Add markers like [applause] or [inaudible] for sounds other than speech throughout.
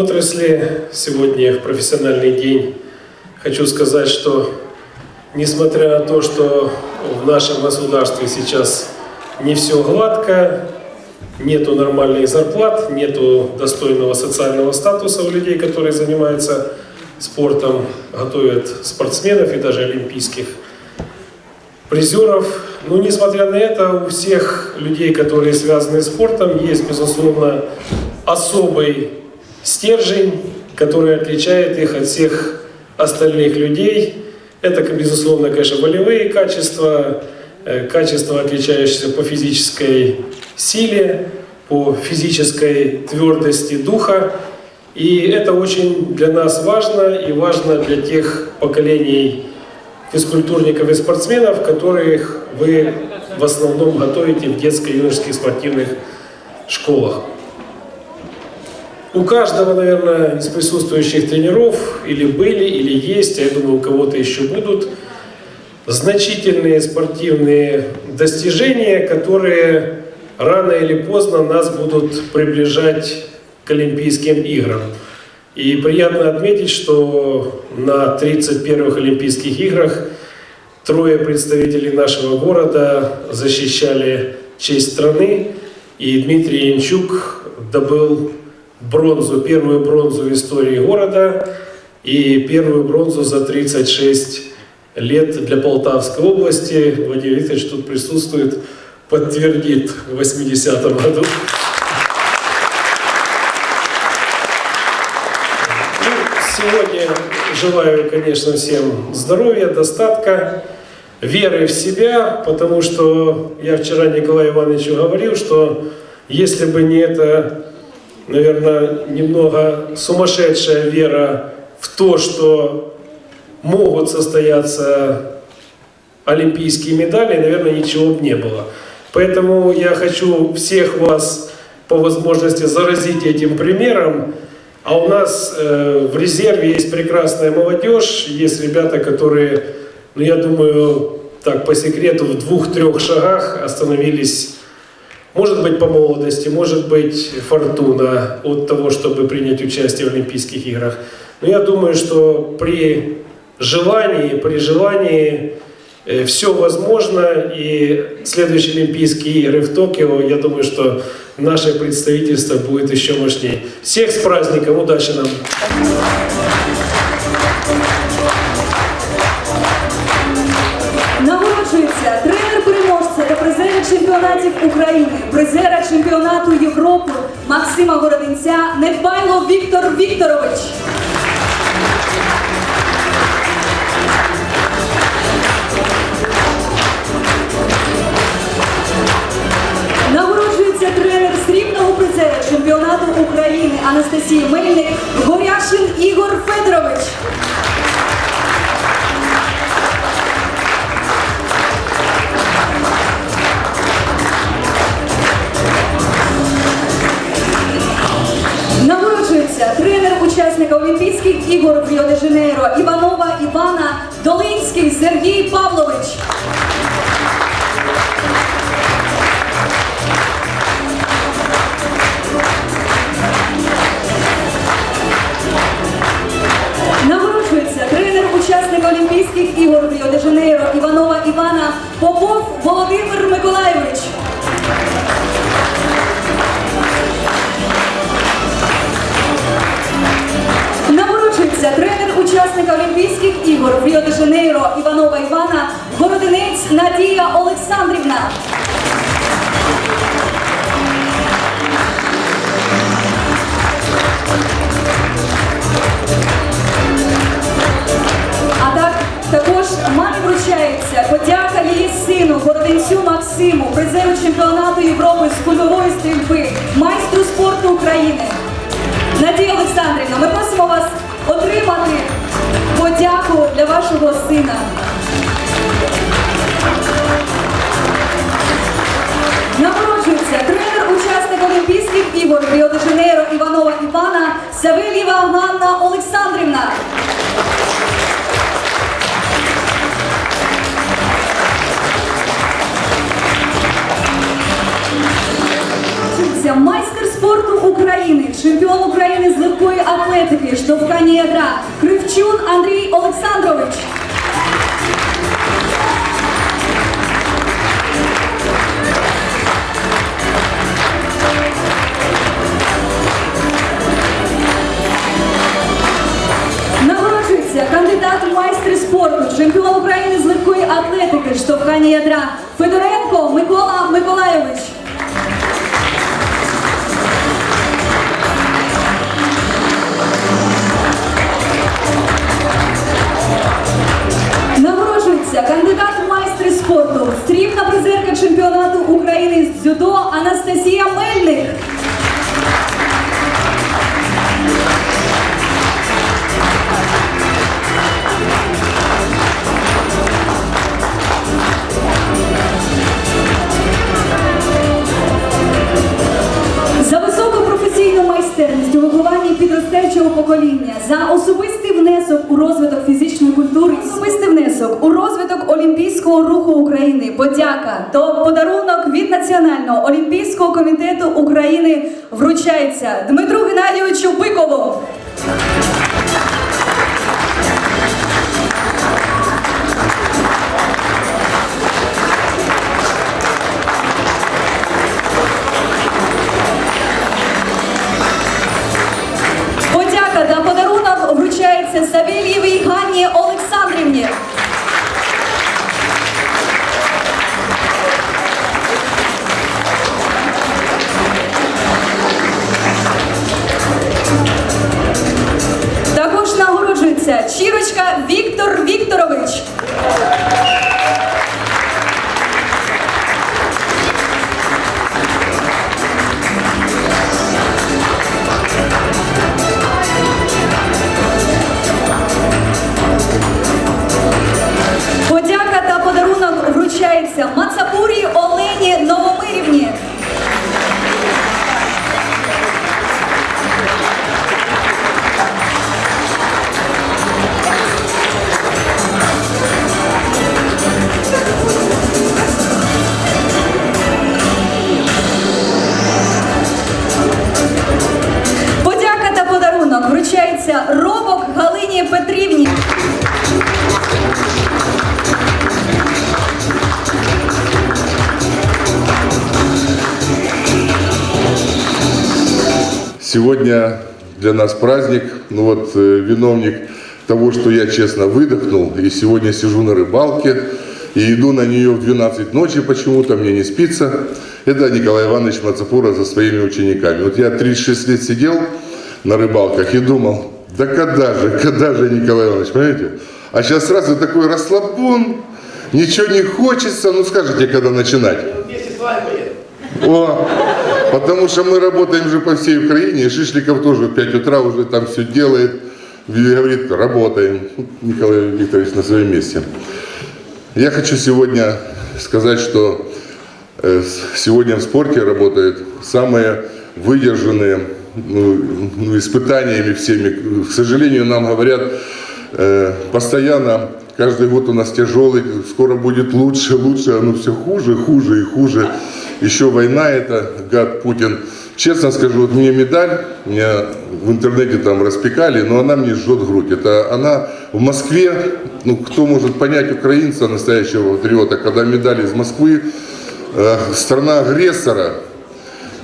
отрасли. Сегодня в профессиональный день хочу сказать, что несмотря на то, что в нашем государстве сейчас не все гладко, нету нормальных зарплат, нету достойного социального статуса у людей, которые занимаются спортом, готовят спортсменов и даже олимпийских призеров. Но несмотря на это, у всех людей, которые связаны с спортом, есть, безусловно, особый стержень, который отличает их от всех остальных людей. Это, безусловно, конечно, волевые качества, э, качества, отличающиеся по физической силе, по физической твердости духа. И это очень для нас важно и важно для тех поколений физкультурников и спортсменов, которых вы в основном готовите в детско-юношеских спортивных школах. У каждого, наверное, из присутствующих тренеров или были, или есть, а я думаю, у кого-то еще будут, значительные спортивные достижения, которые рано или поздно нас будут приближать к Олимпийским играм. И приятно отметить, что на 31-х Олимпийских играх трое представителей нашего города защищали честь страны. И Дмитрий Янчук добыл бронзу, первую бронзу в истории города и первую бронзу за 36 лет для Полтавской области. Владимир Викторович тут присутствует, подтвердит в 80-м году. Ну, Сегодня желаю, конечно, всем здоровья, достатка, веры в себя, потому что я вчера Николаю Ивановичу говорил, что если бы не эта, наверное, немного сумасшедшая вера в то, что могут состояться олимпийские медали, наверное, ничего бы не было. Поэтому я хочу всех вас по возможности заразить этим примером. А у нас э, в резерве есть прекрасная молодежь, есть ребята, которые, ну я думаю, так по секрету в двух-трех шагах остановились, может быть по молодости, может быть фортуна от того, чтобы принять участие в Олимпийских играх. Но я думаю, что при желании, при желании все возможно, и следующие Олимпийские игры в Токио, я думаю, что наше представительство будет еще мощнее. Всех с праздником, удачи нам! Нагороджується чемпіонатів України, призера чемпіонату Європи Максима Городинця Недбайло Віктор Вікторович. Нагороджується тренер срібного призера чемпіонату України Анастасії Мельник Горяшин Ігор Федорович. Нагороджується тренер учасника Олімпійських ігор в Ріо-де-Жанейро Іванова Івана Долинський Сергій Павлович. Нагороджується тренер учасника Олімпійських ігор в Ріо-де-Жанейро Іванова Івана Попов Володимир Миколайович. Ігор в Ріо-де-Жанейро Іванова Івана Городинець Надія Олександрівна. А так також мамі вручається подяка її сину Городинцю Максиму, призеру чемпіонату Європи з кульової стрільби, майстру спорту України. Надія Олександрівна, ми просимо вас отримати подяку для вашого сина. Нагороджується тренер учасник Олімпійських ігор Ріо де Жанейро Іванова Івана Савельєва Ганна Олександрівна. Майська спорту України, чемпіон України з легкої атлетики, штовхання ядра, Кривчун Андрій Олександрович. Нагороджується кандидат у майстри спорту, чемпіон України з легкої атлетики, штовхання ядра Федоренко Микола Миколайович. Нагороджується кандидат у майстри спорту, стрібна призерка чемпіонату України з дзюдо Анастасія Мельник. У вихованні підростаючого покоління, за особистий внесок у розвиток фізичної культури, особистий внесок у розвиток Олімпійського руху України, подяка то подарунок від Національного олімпійського комітету України вручається Дмитру Геннадійовичу Бикову. Сегодня для нас праздник, ну вот э, виновник того, что я честно выдохнул, и сегодня сижу на рыбалке, и иду на нее в 12 ночи почему-то, мне не спится. Это Николай Иванович Мацапура за своими учениками. Вот я 36 лет сидел на рыбалках и думал, да когда же, когда же, Николай Иванович, понимаете? А сейчас сразу такой расслабон, ничего не хочется, ну скажите, когда начинать? О, потому что мы работаем же по всей Украине, и Шишликов тоже в 5 утра уже там все делает, говорит, работаем. Николай Викторович на своем месте. Я хочу сегодня сказать, что э, сегодня в спорте работают самые выдержанные ну, ну, испытаниями всеми. К сожалению, нам говорят э, постоянно, каждый год у нас тяжелый, скоро будет лучше, лучше, оно все хуже, хуже и хуже. Еще война это, гад Путин. Честно скажу, вот мне медаль, меня в интернете там распекали, но она мне жжет грудь. Это она в Москве, ну кто может понять украинца, настоящего патриота, когда медаль из Москвы, э, страна агрессора,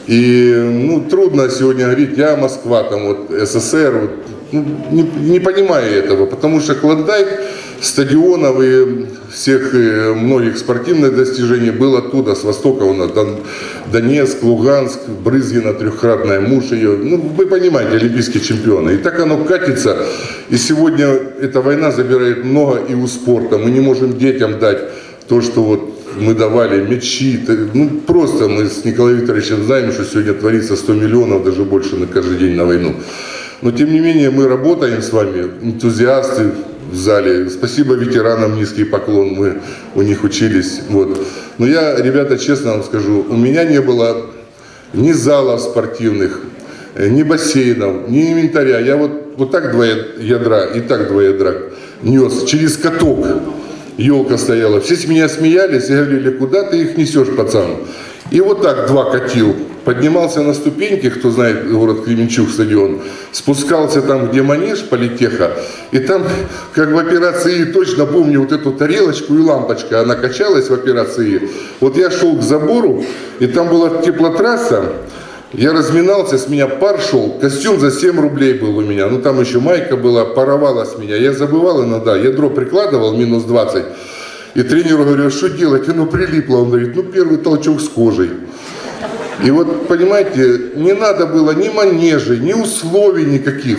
и ну, трудно сегодня говорить, я Москва, там вот СССР, вот, ну, не, не понимаю этого, потому что Клондайк, стадионов и всех э, многих спортивных достижений. Был оттуда, с востока, у нас Дон- Донецк, Луганск, Брызгина, трехкратная муж ее, ну вы понимаете, олимпийские чемпионы. И так оно катится, и сегодня эта война забирает много и у спорта, мы не можем детям дать то, что вот мы давали мячи, ну просто мы с Николаем Викторовичем знаем, что сегодня творится 100 миллионов, даже больше на каждый день на войну. Но тем не менее мы работаем с вами, энтузиасты в зале. Спасибо ветеранам, низкий поклон, мы у них учились. Вот. Но я, ребята, честно вам скажу, у меня не было ни залов спортивных, э, ни бассейнов, ни инвентаря. Я вот, вот так два ядра и так два ядра нес через каток. Елка стояла. Все с меня смеялись и говорили, куда ты их несешь, пацан? И вот так два катил. Поднимался на ступеньки, кто знает город Кременчуг стадион, спускался там, где манеж политеха, и там, как в операции, точно помню вот эту тарелочку и лампочка, она качалась в операции. Вот я шел к забору, и там была теплотрасса, я разминался, с меня пар шел, костюм за 7 рублей был у меня, ну там еще майка была, паровала с меня. Я забывал иногда, ядро прикладывал, минус 20, и тренеру говорю, «А что делать? Оно прилипло. Он говорит, ну первый толчок с кожей. И вот, понимаете, не надо было ни манежей, ни условий никаких.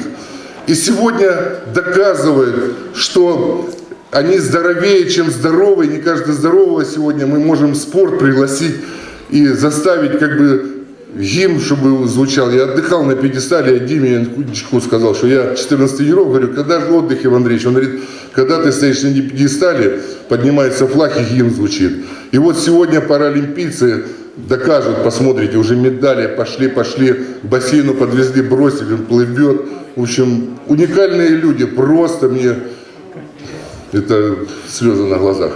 И сегодня доказывает, что они здоровее, чем здоровые. Не каждый здорового сегодня мы можем спорт пригласить и заставить как бы гимн, чтобы звучал. Я отдыхал на пьедестале, я Диме Янкудичку сказал, что я 14 тренировок, говорю, когда же отдых, Иван Андреевич? Он говорит, когда ты стоишь на пьедестале, поднимается флаг и гимн звучит. И вот сегодня паралимпийцы докажут, посмотрите, уже медали пошли, пошли, к бассейну подвезли, бросили, он плывет. В общем, уникальные люди, просто мне это слезы на глазах.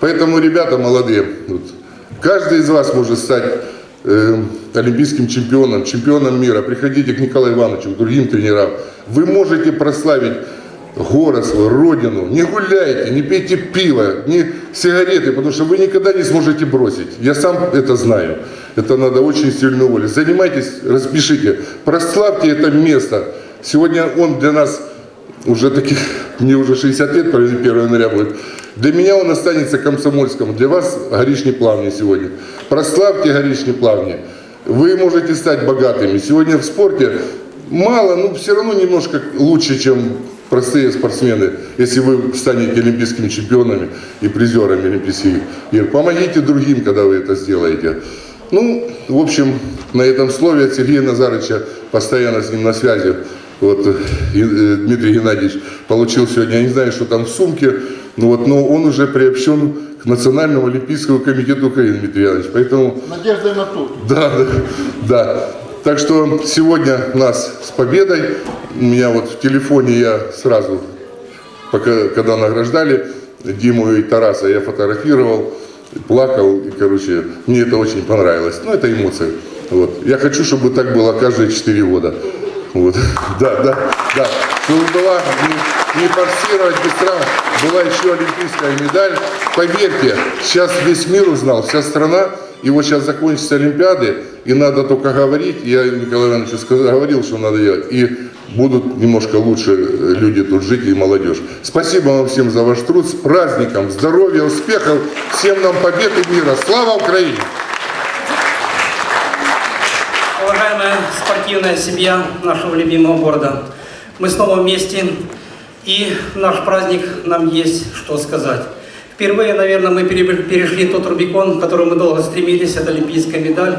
Поэтому, ребята молодые, вот, каждый из вас может стать э, олимпийским чемпионом, чемпионом мира. Приходите к Николаю Ивановичу, к другим тренерам. Вы можете прославить город свой, родину. Не гуляйте, не пейте пиво, не сигареты, потому что вы никогда не сможете бросить. Я сам это знаю. Это надо очень сильно воли. Занимайтесь, распишите, прославьте это место. Сегодня он для нас уже таких, мне уже 60 лет, 1 января будет. Для меня он останется комсомольским, для вас горишний плавни сегодня. Прославьте горишний плавни. Вы можете стать богатыми. Сегодня в спорте мало, но все равно немножко лучше, чем простые спортсмены, если вы станете олимпийскими чемпионами и призерами Олимпийских игр. Помогите другим, когда вы это сделаете. Ну, в общем, на этом слове от Сергея Назаровича, постоянно с ним на связи, вот э, Дмитрий Геннадьевич получил сегодня, я не знаю, что там в сумке, но, вот, но он уже приобщен к Национальному олимпийскому комитету Украины, Дмитрий Иванович. Поэтому Надежда на тут. да, да, да. Так что сегодня нас с победой. У меня вот в телефоне я сразу, пока, когда награждали Диму и Тараса, я фотографировал, плакал. И, короче, мне это очень понравилось. Ну, это эмоции. Вот. Я хочу, чтобы так было каждые 4 года. Вот. [laughs] Да, да, да. Чтобы была не, не форсировать без была еще олимпийская медаль. Поверьте, сейчас весь мир узнал, вся страна, и вот сейчас закончатся Олимпиады, и надо только говорить, я Николаю Ивановичу говорил, что надо делать, и будут немножко лучше э, люди тут жить и молодежь. Спасибо вам всем за ваш труд, с праздником, здоровья, успехов, всем нам победы мира. Слава Украине! Уважаемая спортивная семья нашего любимого города, мы снова вместе, и наш праздник нам есть что сказать. Впервые, наверное, мы пере- перешли тот Рубикон, к которому мы долго стремились, это олимпийская медаль.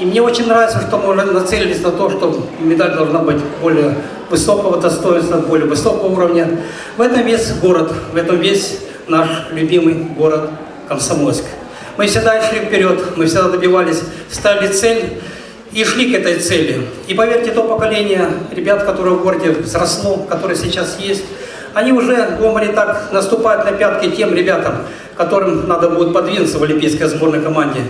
И мне очень нравится, что мы уже нацелились на то, что медаль должна быть более высокого достоинства, более высокого уровня. В этом весь город, в этом весь наш любимый город Комсомольск. Мы всегда шли вперед, мы всегда добивались, ставили цель и шли к этой цели. И поверьте, то поколение ребят, которое в городе взросло, которое сейчас есть, они уже, думали так, наступают на пятки тем ребятам, которым надо будет подвинуться в олимпийской сборной команде.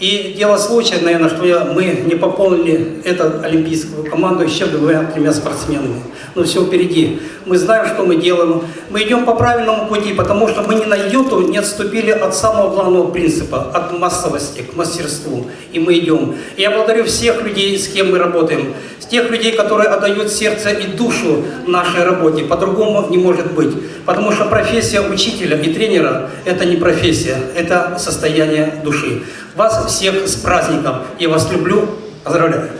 И дело случая, наверное, что я- мы не пополнили эту олимпийскую команду еще двумя-тремя спортсменами. Но все впереди. Мы знаем, что мы делаем. Мы идем по правильному пути, потому что мы ни на йоту не отступили от самого главного принципа, от массовости к мастерству. И мы идем. Я благодарю всех людей, с кем мы работаем. С тех людей, которые отдают сердце и душу нашей работе. По-другому не может быть. Потому что профессия учителя и тренера – это не профессия, это состояние души. Вас всех с праздником. Я вас люблю. Поздравляю.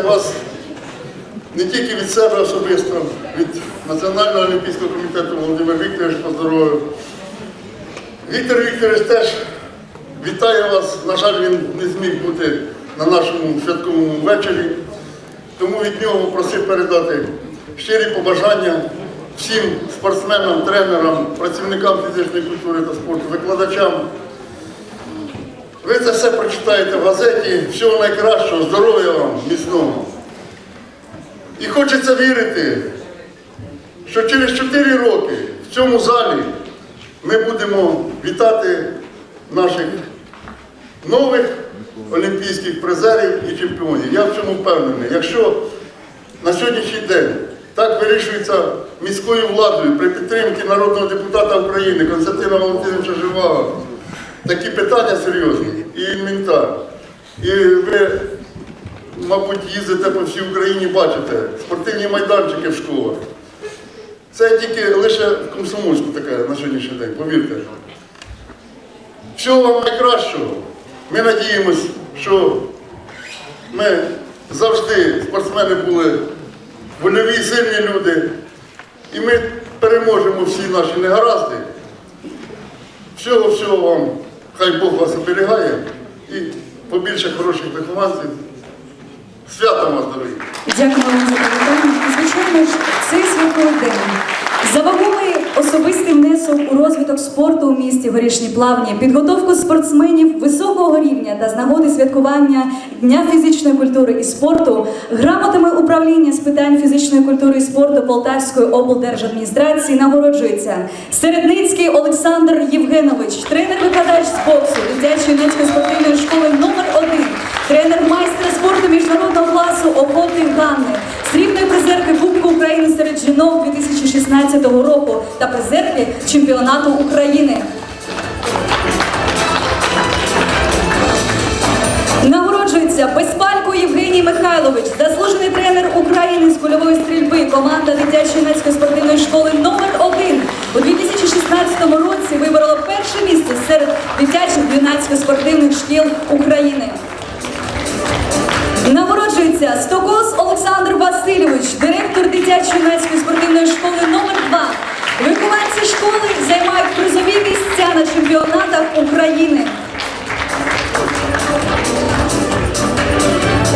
Вас не тільки від себе особисто, від Національного олімпійського комітету Володимир Вікторович поздоровив. Віктор Вікторович теж вітає вас. На жаль, він не зміг бути на нашому святковому вечорі. Тому від нього просив передати щирі побажання всім спортсменам, тренерам, працівникам фізичної культури та спорту, викладачам. Ви це все прочитаєте в газеті. Всього найкращого, здоров'я вам, міцного. І хочеться вірити, що через 4 роки в цьому залі ми будемо вітати наших нових олімпійських призерів і чемпіонів. Я в цьому впевнений. Якщо на сьогоднішній день так вирішується міською владою при підтримці народного депутата України Константина Валентиновича Живаго, такі питання серйозні і інвентар. І ви, мабуть, їздите по всій Україні, бачите спортивні майданчики в школах. Це тільки лише в Комсомольську таке на сьогоднішній день, повірте. Всього вам найкращого. Ми надіємось, що ми завжди спортсмени були вольові, сильні люди. І ми переможемо всі наші негаразди. Всього-всього вам, хай Бог вас оберігає і побільше хороших вихованців. Свята вас, дорогі! Дякую вам за привітання. І, звичайно ж, цей святковий день За вагомий особистий внесок у розвиток спорту у місті Горішні Плавні, підготовку спортсменів високого рівня та з нагоди святкування Дня фізичної культури і спорту, грамотами управління з питань фізичної культури і спорту Полтавської облдержадміністрації нагороджується Середницький Олександр Євгенович, тренер-викладач з боксу дитячої юнацької спортивної школи номер 1 тренер майстра спорту міжнародного класу Охоти Ганни, срібної призерки Кубку України серед жінок 2016 року та призерки чемпіонату України. Нагороджується Безпалько Євгеній Михайлович, заслужений тренер України з кульової стрільби, команда дитячо-юнацької спортивної школи номер 1 у 2016 році виборола перше місце серед дитячих юнацьких спортивних шкіл України. Нагороджується Стокос Олександр Васильович, директор дитячо-юнацької спортивної школи номер 2 Вихованці школи займають призові місця на чемпіонатах України.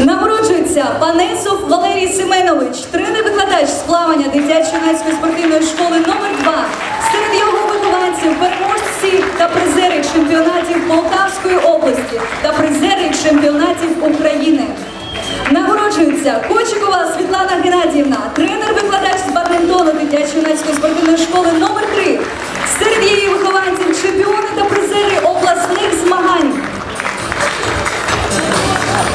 Нагороджується Панесов Валерій Семенович, тренер-викладач з плавання дитячо-юнацької спортивної школи номер 2 Серед його вихованців переможці та призери чемпіонатів Полтавської області та призери чемпіонатів України. Нагороджується Кочикова Світлана Геннадіївна, тренер-викладач з бадмінтону дитячо-юнацької спортивної школи номер 3 Серед її вихованців чемпіони та призери обласних змагань.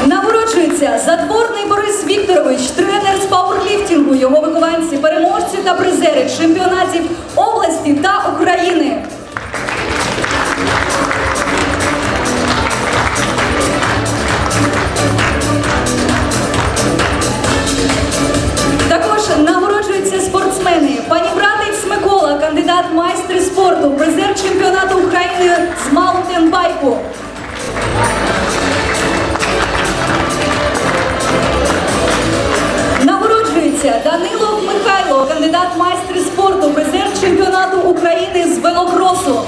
Нагороджується Задворний Борис Вікторович, тренер з пауерліфтингу, його вихованці, переможці та призери чемпіонатів області та України. Майстри спорту, призер чемпіонату України з маунтенбайку. Нагороджується Данилов Михайло, кандидат майстри спорту, призер чемпіонату України з велокросу.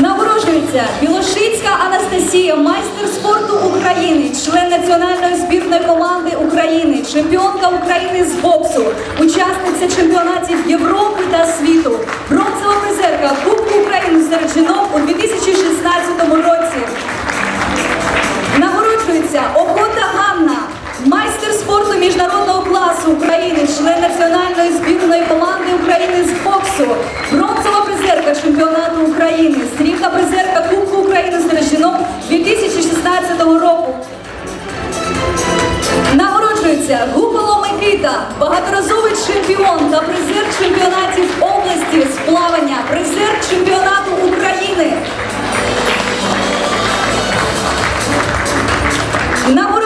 Нагороджується Білошицька Анастасія, майстер спорту України, член національної збірної команди України, чемпіонка України з боксу, учасниця чемпіонатів Європи та світу, бронзова призерка Кубку України серед жінок у 2016 році. Нагороджується Охота Ганна, майстер спорту міжнародного класу України, член національної збірної команди України з боксу, бронзова призерка чемпіонату України, срібна призерка Кубку України серед жінок 2016 року. Нагороджується Гуполо Микита, багаторазовий чемпіон та призер чемпіонатів області з плавання, призер чемпіонату України. Нагороджується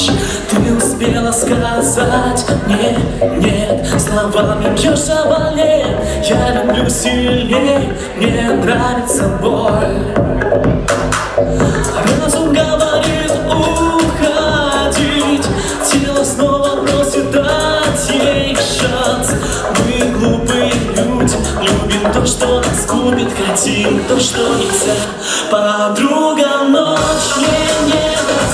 ночь Ты успела сказать мне нет Словами бьешь оболе Я люблю сильнее. Мне нравится боль Разум говорит уходить Тело снова просит дать ей шанс. Мы глупые люди. Любим то, что нас губит. Хотим то, что нельзя. Подруга ночь мне не нравится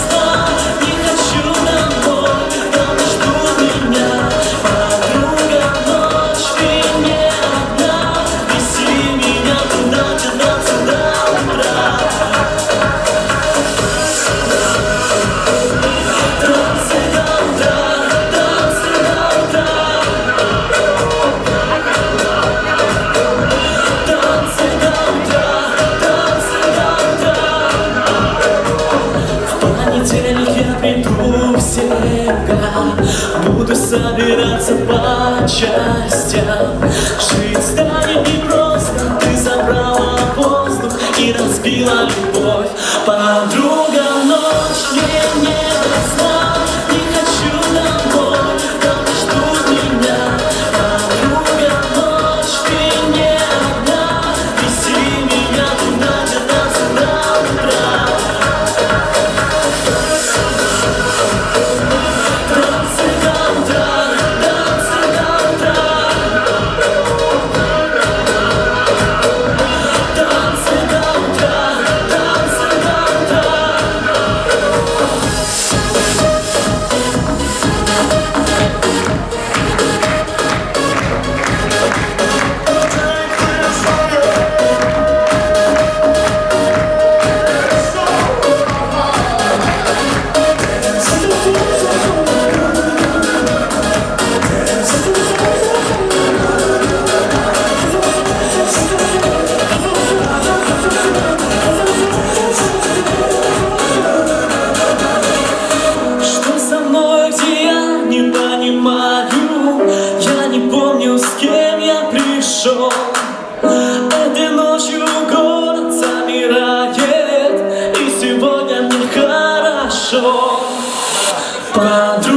хорошо Подруга